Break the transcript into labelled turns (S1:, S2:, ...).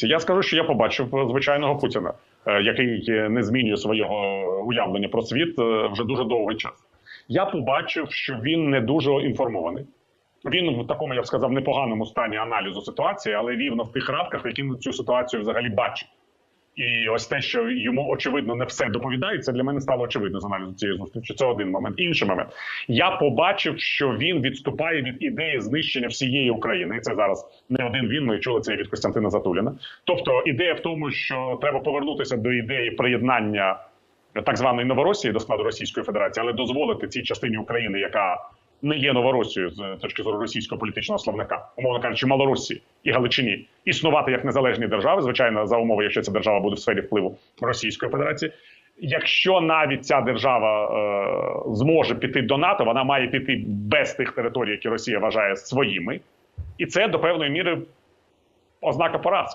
S1: позиції. Я скажу, що я побачив е, звичайного Путіна, е, який е, не змінює свого уявлення про світ вже дуже довгий час. Я побачив, що він не дуже інформований. Він в такому, я б сказав, непоганому стані аналізу ситуації, але рівно в тих рамках, які цю ситуацію взагалі бачить. І ось те, що йому очевидно не все доповідається, для мене стало очевидно з аналізу цієї зустрічі. Це один момент. Інший момент. Я побачив, що він відступає від ідеї знищення всієї України. І це зараз не один він. Ми чули це від Костянтина Затуліна. Тобто, ідея в тому, що треба повернутися до ідеї приєднання так званої Новоросії до складу Російської Федерації, але дозволити цій частині України, яка не є Новоросією з точки зору російського політичного словника, умовно кажучи, Малорусі і Галичині, існувати як незалежні держави, звичайно, за умови, якщо ця держава буде в сфері впливу Російської Федерації. Якщо навіть ця держава е, зможе піти до НАТО, вона має піти без тих територій, які Росія вважає своїми, і це до певної міри ознака поразки.